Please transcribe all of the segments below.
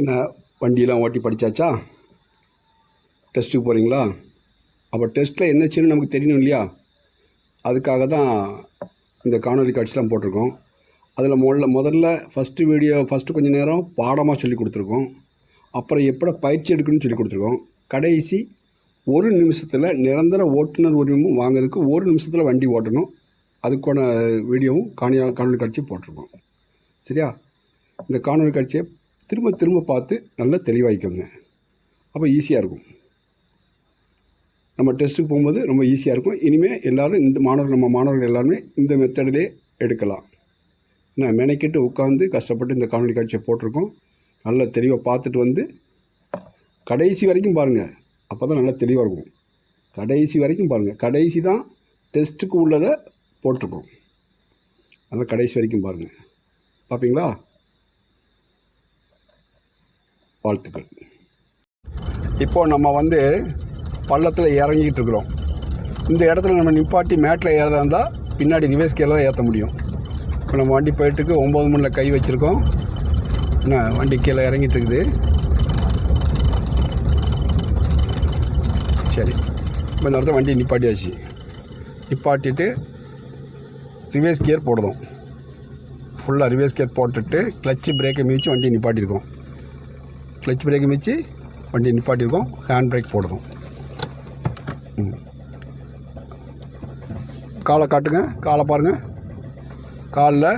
என்ன வண்டியெலாம் ஓட்டி படித்தாச்சா டெஸ்ட்டுக்கு போகிறீங்களா அப்போ டெஸ்ட்டில் என்னச்சுன்னு நமக்கு தெரியணும் இல்லையா? அதுக்காக தான் இந்த காணொலி காட்சிலாம் போட்டிருக்கோம். அதில் முதல்ல முதல்ல ஃபஸ்ட்டு வீடியோ ஃபஸ்ட்டு கொஞ்சம் நேரம் பாடமாக சொல்லி கொடுத்துருக்கோம். அப்புறம் எப்படி பயிற்சி எடுக்கணும்னு சொல்லி கொடுத்துருக்கோம். கடைசி ஒரு நிமிஷத்தில் நிரந்தர ஓட்டுநர் உரிமம் வாங்கிறதுக்கு ஒரு நிமிஷத்தில் வண்டி ஓட்டணும். அதுக்கான வீடியோவும் காணியா காணொலி காட்சி போட்டிருக்கோம். சரியா? இந்த காணொலி காட்சியை திரும்ப திரும்ப பார்த்து நல்லா தெளிவாகிக்கோங்க அப்போ ஈஸியாக இருக்கும். நம்ம டெஸ்ட்டுக்கு போகும்போது ரொம்ப ஈஸியாக இருக்கும். இனிமேல் எல்லோரும் இந்த மாணவர்கள் நம்ம மாணவர்கள் எல்லாருமே இந்த மெத்தடிலே எடுக்கலாம். நான் மெனக்கிட்டு உட்காந்து கஷ்டப்பட்டு இந்த காணொலி காட்சியை போட்டிருக்கோம். நல்லா தெளிவாக பார்த்துட்டு வந்து கடைசி வரைக்கும் பாருங்கள் அப்போ தான் நல்லா தெளிவாக இருக்கும். கடைசி வரைக்கும் பாருங்கள் கடைசி தான் டெஸ்ட்டுக்கு உள்ளதை போட்டிருக்கோம். அதான் கடைசி வரைக்கும் பாருங்கள் பார்ப்பீங்களா வாழ்த்துக்கள். இப்போ நம்ம வந்து பள்ளத்தில் இறங்கிக்கிட்டு இருக்கிறோம். இந்த இடத்துல நம்ம நிப்பாட்டி மேட்டில் ஏறதா இருந்தால் பின்னாடி ரிவேஸ் கீழே தான் ஏற்ற முடியும். இப்போ நம்ம வண்டி போயிட்டுக்கு ஒம்பது மணியில் கை வச்சுருக்கோம். என்ன வண்டி கீழே இறங்கிட்டு இருக்குது. சரி இப்போ இந்த இடத்துல வண்டி நிப்பாட்டியாச்சு. நிப்பாட்டிட்டு ரிவேஸ் கியர் போடுறோம் ஃபுல்லாக ரிவேஸ் கியர் போட்டுட்டு கிளச்சு பிரேக்கை மிதித்து வண்டி நிப்பாட்டியிருக்கோம். கிளச் பிரேக்கை வச்சு வண்டி நிப்பாட்டியிருக்கோம் ஹேண்ட் பிரேக் போடுறோம். ம். காலை காட்டுங்க. காலை பாருங்கள் காலில்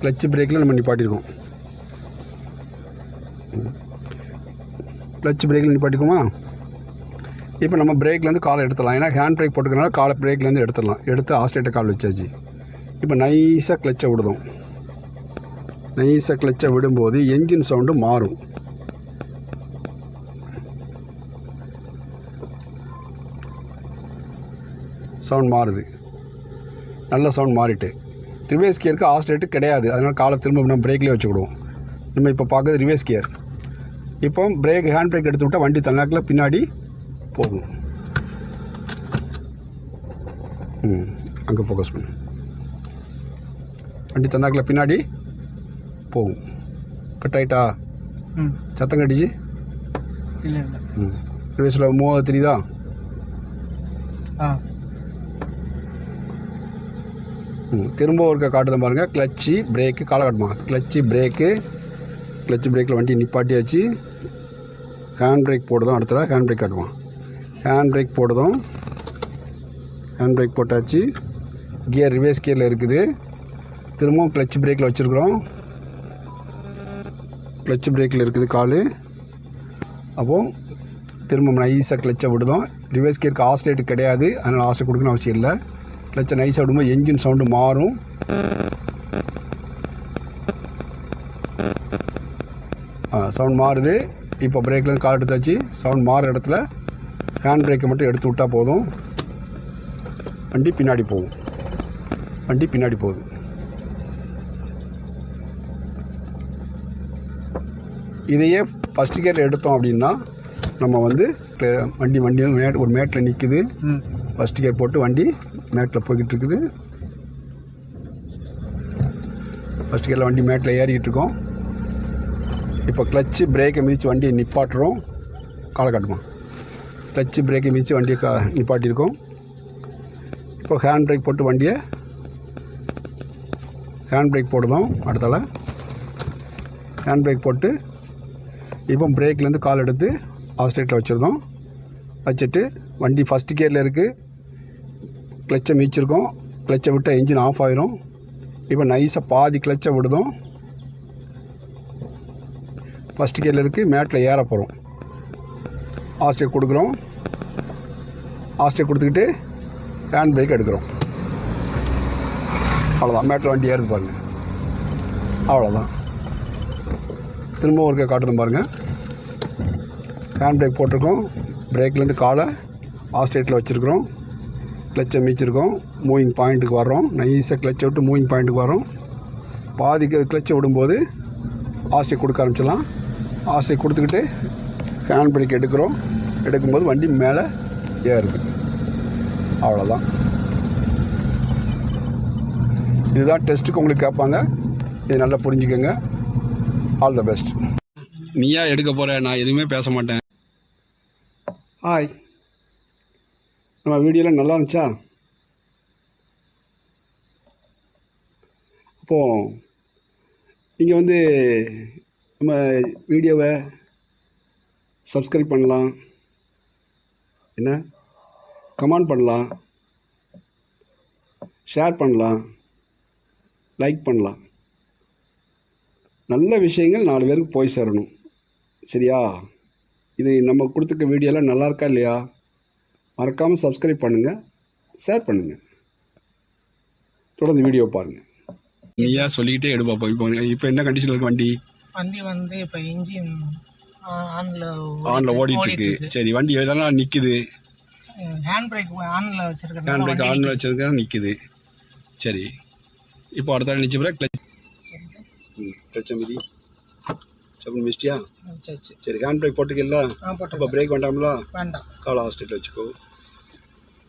கிளச் பிரேக்கில் நம்ம நிப்பாட்டியிருக்கோம் கிளச் பிரேக்கில் நிப்பாட்டிக்குமா இப்போ நம்ம பிரேக்லேருந்து காலை எடுத்துடலாம். ஏன்னா ஹேண்ட் பிரேக் போட்டுக்கிறனால காலை பிரேக்லேருந்து எடுத்துடலாம். எடுத்து ஆஸ்ட்ரேட்டை கால் வச்சாச்சு. இப்போ நைஸாக கிளச்சை விடுதோம் நைஸாக கிளச்சை விடும்போது என்ஜின் சவுண்டு மாறும். சவுண்ட் மாறுது. நல்ல சவுண்ட் மாறிட்டு. ரிவேஸ் கியருக்கு ஆஸ்ட்ரேட்டு கிடையாது. அதனால் காலை திரும்ப நம்ம பிரேக்லேயே வச்சுக்கிடுவோம். நம்ம இப்போ பார்க்குறது ரிவேஸ் கியர் இப்போ பிரேக் ஹேண்ட் பிரேக் எடுத்து விட்டால் வண்டி தன்னாக்கில் பின்னாடி போகும். ம் அங்கே ஃபோக்கஸ் பண்ணு. வண்டி தந்தாக்கில் பின்னாடி போகும். கட் ஆயிட்டா? ம். சத்தம் கட்டிச்சு? இல்லை. ம். ரிவேஸில் மூவாவது தெரியுதா? ஆ ம் திரும்ப ஒருக்க காட்டுதான் பாருங்கள் கிளச்சு பிரேக்கு காலை காட்டுமா கிளச்சு பிரேக்கு கிளச்சு பிரேக்கில் வண்டி நிப்பாட்டியாச்சு. ஹேண்ட் பிரேக் போடுதோம் அடுத்தது ஹேண்ட் பிரேக் காட்டுவான். ஹேண்ட் பிரேக் போடுதும் ஹேண்ட் பிரேக் போட்டாச்சு. கியர் ரிவேஸ் கியரில் இருக்குது. திரும்பவும் கிளச் பிரேக்கில் வச்சுருக்குறோம். கிளச் பிரேக்கில் இருக்குது கால். அப்போ திரும்ப நைஸாக கிளச்சை விடுதோம் ரிவர்ஸ் கியருக்கு ஆஸ்லேட் கிடையாது. அதனால் ஆசை கொடுக்கணும் அவசியம் இல்லை. கிளச்சை நைஸாக விடும்போது என்ஜின் சவுண்டு மாறும். சவுண்ட் மாறுது. இப்போ பிரேக்லேருந்து கால் எடுத்தாச்சு. சவுண்ட் மாறுற இடத்துல ஹேண்ட் பிரேக்கை மட்டும் எடுத்து விட்டால் போதும். வண்டி பின்னாடி போகும். வண்டி பின்னாடி போகுது. இதையே ஃபஸ்ட் கியர் எடுத்தோம் அப்படின்னா நம்ம வந்து வண்டி வண்டி வந்து மே ஒரு மேட்டில் நிற்குது ஃபஸ்ட் கியர் போட்டு வண்டி மேட்டில் போய்கிட்டு இருக்குது ஃபஸ்ட் கியரில் வண்டி மேட்டில் ஏறிக்கிட்டு இருக்கோம் இப்போ கிளச்சு பிரேக்கை மிதித்து வண்டியை நிப்பாட்டுறோம். காலை காட்டுமா? கிளச்சு பிரேக்கை மிதித்து வண்டியை கா நிப்பாட்டியிருக்கோம். இப்போ ஹேண்ட் பிரேக் போட்டு வண்டியை ஹேண்ட் பிரேக் போடுவோம் அடுத்தால. ஹேண்ட் பிரேக் போட்டு இப்போ பிரேக்லேருந்து கால் எடுத்து ஆஸ்ட்ரேட்டில் வச்சுருந்தோம். வச்சுட்டு வண்டி ஃபஸ்ட் கியரில் இருக்குது கிளச்சை மீச்சிருக்கோம் கிளச்சை விட்டால் என்ஜின் ஆஃப் ஆயிரும். இப்போ நைஸாக பாதி கிளச்சை விடுதோம். ஃபஸ்ட் கியரில் இருக்குது மேட்டில் ஏற போகிறோம் ஆஸ்டே கொடுக்குறோம். ஆஸ்டே கொடுத்துக்கிட்டு ஹேண்ட் பிரேக் எடுக்கிறோம். அவ்வளோதான் மேட்டில் வண்டி ஏறுது பாருங்கள் அவ்வளோதான் திரும்ப ஒருக்க காட்டுதும் பாருங்கள் ஹேண்ட் பிரேக் போட்டிருக்கோம். பிரேக்லேருந்து காலை ஆஸ்டேட்டில் வச்சுருக்குறோம். கிளச்சை மீச்சிருக்கோம். மூவிங் பாயிண்ட்டுக்கு வர்றோம். நைஸாக கிளச்சை விட்டு மூவிங் பாயிண்ட்டுக்கு வரோம் பாதி கிளச்சை விடும்போது ஆஸ்ட்ரேட் கொடுக்க ஆரம்பிச்சிடலாம். ஆஸ்ட்ரேட் கொடுத்துக்கிட்டு ஹேண்ட் பிரேக் எடுக்கிறோம். எடுக்கும்போது வண்டி மேலே ஏறுது. அவ்வளோதான் இதுதான் டெஸ்ட்டுக்கு உங்களுக்கு கேட்பாங்க. இது நல்லா புரிஞ்சுக்கோங்க. ஆல் த பெஸ்ட் நீயா எடுக்க போற? நான் எதுவுமே பேச மாட்டேன். ஹாய் நம்ம வீடியோலாம் நல்லா இருந்துச்சா? அப்போ நீங்கள் வந்து நம்ம வீடியோவை சப்ஸ்கிரைப் பண்ணலாம். என்ன? கமெண்ட் பண்ணலாம். ஷேர் பண்ணலாம். லைக் பண்ணலாம். நல்ல விஷயங்கள் நாலு பேருக்கு போய் சேரணும். சரியா? இது நம்ம கொடுத்துருக்க வீடியோலாம் நல்லா இருக்கா இல்லையா? மறக்காமல் சப்ஸ்கிரைப் பண்ணுங்கள் ஷேர் பண்ணுங்கள் தொடர்ந்து வீடியோ பாருங்கள் நீயா சொல்லிக்கிட்டே எடுப்பா போய் இப்போ இப்போ என்ன கண்டிஷனில் இருக்கு வண்டி? வண்டி வந்து இப்போ இன்ஜின் ஆனில் ஆனில் ஓடிட்டு இருக்கு சரி வண்டி எதெல்லாம் நிற்குது ஹேண்ட் பிரேக் ஆனில் வச்சிருக்கேன் ஹேண்ட் பிரேக் ஆனில் வச்சதுக்காக நிற்குது சரி. இப்போ அடுத்த நிச்சய பிறகு கிளச் ம் கிளச்ச மிதி சப்பன் மிஸ்டியா சரி சரி ஹேண்ட் பிரேக் போட்டுக்கல ஆ அப்போ போட்டு பிரேக் வேண்டாம்ல? வேண்டாம். காலை ஹாஸ்டலில் வச்சுக்கோ.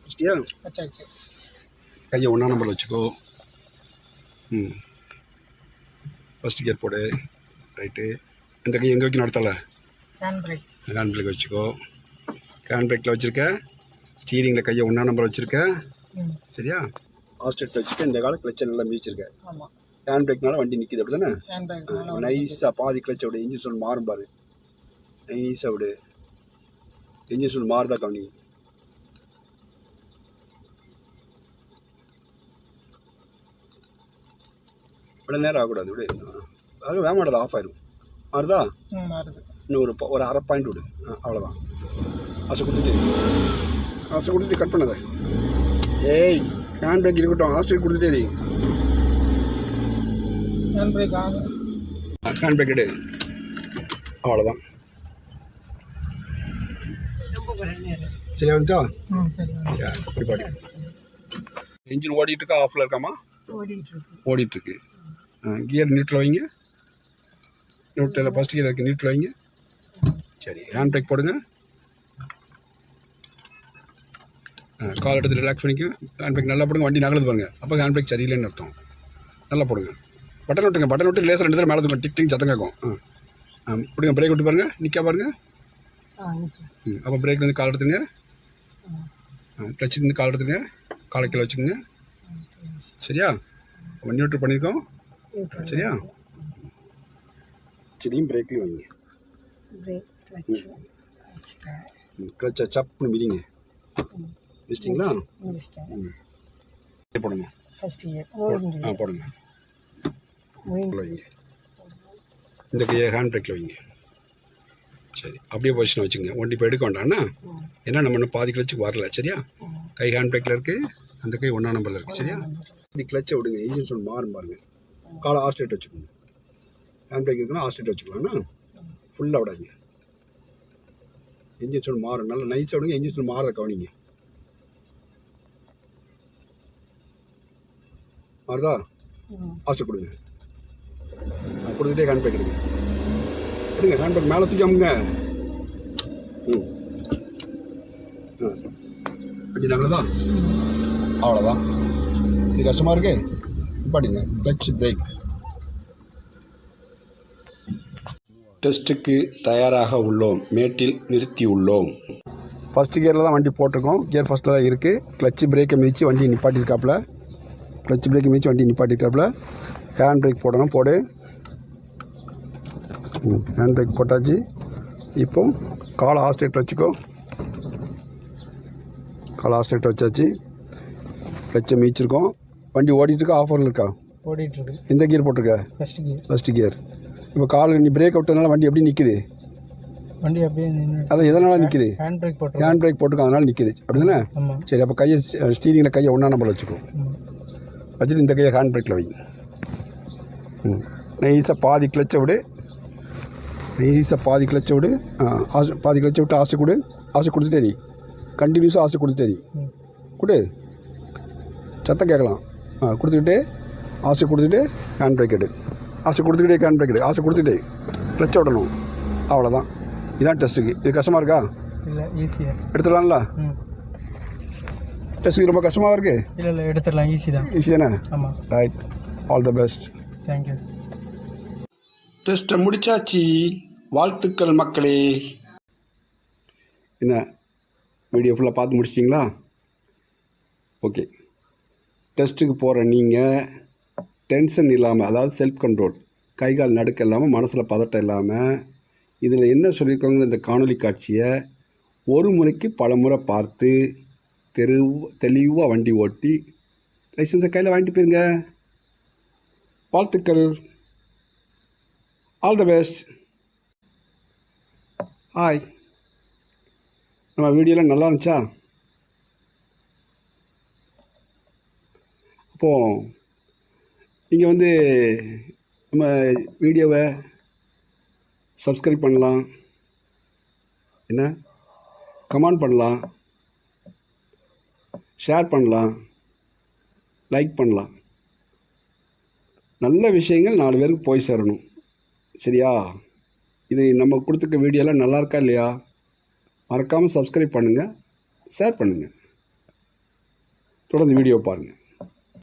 மிஸ்டியா வச்சாச்சு. கையை ஒன்றா நம்பரில் வச்சுக்கோ. ம். ஃபஸ்ட் கியர் போடு. ரைட்டு இந்த கை எங்கே வைக்கணும் அடுத்தால ஹேண்ட் பிரேக் ஹேண்ட் பிரேக் வச்சுக்கோ. ஹேண்ட் பிரேக்கில் வச்சுருக்க. ஸ்டீரிங்கில் கையை ஒன்றா நம்பர் வச்சுருக்க. சரியா? ஹாஸ்டலில் வச்சுக்க இந்த கால கிளச்சை நல்லா மிதிச்சிருக்க ஆமாம் ஹேண்ட் பிரேக்னால வண்டி நிற்கிது அப்படி தானே நைஸாக பாதி கிளச்சை விடு இன்ஜின் சொல் மாறும் பாரு. நைஸாக விடு. இன்ஜின் சொல் மாறுதா கவனி? விட நேரம் ஆகக்கூடாது விடு. அது வேமாடது ஆஃப் ஆயிரும். மாறுதா? மாறுது. இன்னும் ஒரு ஒரு அரை பாயிண்ட் விடு. அவ்வளோதான் ஆசை கொடுத்துட்டு ஆசை கொடுத்துட்டு கட் பண்ணாத. ஏய் ஹேண்ட் பிரேக் இருக்கட்டும் ஹாஸ்டல் கொடுத்துட்டே இரு. ஹேண்ட் பிரேக் எடு. அவ்வளோதான் சரியா வந்துச்சா? சரி. இப்படி இன்ஜின் ஓடிட்டு இருக்கா ஆஃபில் இருக்காமா? ஓடிட்டு இருக்கு கியர் நீட்டில் வைங்க. நியூட்டில் ஃபஸ்ட் கியர் இருக்கு நீட்டில் வைங்க. சரி ஹேண்ட் பிரேக் போடுங்க. கால் எடுத்து ரிலாக்ஸ் பண்ணிக்க. ஹேண்ட் பிரேக் நல்லா போடுங்க வண்டி நகலுது பாருங்க. அப்போ ஹேண்ட் பிரேக் சரியில்லைன்னு அர்த்தம். நல்லா போடுங்க. பட்டன் விட்டுங்க பட்டன் விட்டு லேசர் ரெண்டு தடவை மேலே தூங்க டிக் டிக் சத்தம் கேட்கும். ஆ. பிடிங்க பிரேக் விட்டு பாருங்க. நிற்க பாருங்க. ஆ நிச்சயம் ம் அப்போ பிரேக்லேருந்து கால் எடுத்துங்க. கிளச்சிலேருந்து கால் எடுத்துங்க. காலை கீழே வச்சுக்கோங்க. சரியா? ஒன் நியூட்ரு பண்ணியிருக்கோம் சரியா? சரியும் பிரேக்லையும் வைங்க. கிளச்சை சப்புன்னு மிதிங்க. மிதிச்சிட்டிங்களா? ம். போடுங்க. ஃபர்ஸ்ட் இயர் ஆ போடுங்க. வைங்க இந்த கையை ஹேண்ட் பிரேக்கில் வைங்க. சரி அப்படியே பொசிஷன் வச்சுங்க வண்டி இப்போ எடுக்க வேண்டாம்னா ஏன்னா நம்ம இன்னும் பாதி கிளச்சுக்கு வரல சரியா? கை ஹேண்ட் பிரேக்கில் இருக்குது அந்த கை ஒன்றா நம்பரில் இருக்குது சரியா? இது கிளச்சை விடுங்க இன்ஜின் சொல் மாறும் பாருங்க. காலை ஆஸ்ட்ரேட் வச்சுக்கோங்க. ஹேண்ட் பிரேக் இருக்குன்னா ஆஸ்ட்ரேட் வச்சுக்கலாம்னா ஃபுல்லாக விடாதீங்க. இன்ஜின் சொல் மாறும். நல்லா நைஸாக விடுங்க இன்ஜின் சொல் மாறத கவனிங்க. மாறுதா? ஆஸ்ட்ரேட் கொடுங்க. கொடுத்துட்டே ஹேண்ட் பேக் எடுங்க. எடுங்க ஹேண்ட் பேக் மேலே தூக்கி அமுங்க ம். ஆ. வண்டி நல்லதா அவ்வளோதான் இது கஷ்டமாக இருக்கு? நிப்பாட்டிங்க. கிளச் பிரேக் டெஸ்ட்டுக்கு தயாராக உள்ளோம். மேட்டில் நிறுத்தி உள்ளோம். ஃபஸ்ட்டு கியரில் தான் வண்டி போட்டிருக்கோம். கியர் ஃபஸ்ட்டில் தான் இருக்குது கிளச்சு பிரேக்கை மிதித்து வண்டி நிப்பாட்டியிருக்காப்புல. கிளச் பிரேக்கை மிதித்து வண்டி நிப்பாட்டியிருக்காப்புல. ஹேண்ட் பிரேக் போடணும் போடு. ஹேண்ட் பிரேக் போட்டாச்சு. இப்போ காலை ஆஸ்ட்ரேட் வச்சுக்கோ. காலை ஆஸ்ட்ரேட் வச்சாச்சு. கிளச்சை மிதிச்சிருக்கோம். வண்டி ஓடிட்டு இருக்கா ஆஃபரில் இருக்கா? ஓடிட்டு இருக்கு எந்த கியர் போட்டிருக்க? ஃபர்ஸ்ட் கியர் ஃபஸ்ட்டு கியர் இப்போ கால் நீ பிரேக் விட்டதுனால வண்டி எப்படி நிற்குது வண்டி அப்படியே அது எதனால் நிற்குது ஹேண்ட் பிரேக் போட்டு ஹேண்ட் பிரேக் போட்டிருக்கோம் அதனால நிற்குது அப்படி தானே சரி அப்போ கையை ஸ்டீரிங்கில் கையை ஒன்றா நம்பர் வச்சுக்கோ. வச்சுட்டு இந்த கையை ஹேண்ட் பிரேக்கில் வை. ம். நைஸாக பாதி கிளச்சை விடு. நைஸாக பாதி கிளச்சை விடு. ஆ, ஆசை பாதி கிளச்சை விட்டு ஆசை கொடு. ஆசை கொடுத்துட்டே நீ. கண்டினியூஸாக ஆசை கொடுத்துட்டே நீ. கொடு. சத்தம் கேட்கலாம். ஆ கொடுத்துக்கிட்டே ஆசை கொடுத்துட்டு ஹேண்ட் பிரேக் எடு. ஆசை கொடுத்துக்கிட்டே ஹேண்ட் பிரேக் எடு. ஆசை கொடுத்துட்டே கிளச்சை விடணும். அவ்வளோதான் இதான் டெஸ்ட்டுக்கு இது கஷ்டமாக இருக்கா? இல்லை ஈஸியாக எடுத்துடலாம்ல? டெஸ்ட்டுக்கு ரொம்ப கஷ்டமாக இருக்கு? இல்லை இல்லை எடுத்துடலாம். ஈஸி தான். ஈஸி தானே? ஆமாம் right all the best thank you டெஸ்ட்டை முடிச்சாச்சு. வாழ்த்துக்கள் மக்களே. என்ன வீடியோ ஃபுல்லாக பார்த்து முடிச்சிட்டிங்களா? ஓகே டெஸ்ட்டுக்கு போகிற நீங்கள் டென்ஷன் இல்லாமல் அதாவது செல்ஃப் கண்ட்ரோல் கை கால் நடுக்க இல்லாமல் மனசில் பதட்டம் இல்லாமல் இதில் என்ன சொல்லியிருக்காங்க இந்த காணொளி காட்சியை ஒரு முறைக்கு பல முறை பார்த்து தெரு தெளிவாக வண்டி ஓட்டி லைசன்ஸை கையில் வாங்கிட்டு போயிருங்க. வாழ்த்துக்கள். ஆல் த பெஸ்ட் ஹாய் நம்ம வீடியோலாம் நல்லா இருந்துச்சா? அப்போது நீங்கள் வந்து நம்ம வீடியோவை சப்ஸ்கிரைப் பண்ணலாம். என்ன? கமெண்ட் பண்ணலாம். ஷேர் பண்ணலாம். லைக் பண்ணலாம். நல்ல விஷயங்கள் நாலு பேருக்கு போய் சேரணும். சரியா? இது நம்ம கொடுத்துருக்க வீடியோலாம் நல்லா இருக்கா இல்லையா? மறக்காமல் சப்ஸ்கிரைப் பண்ணுங்கள் ஷேர் பண்ணுங்கள் தொடர்ந்து வீடியோ பாருங்கள்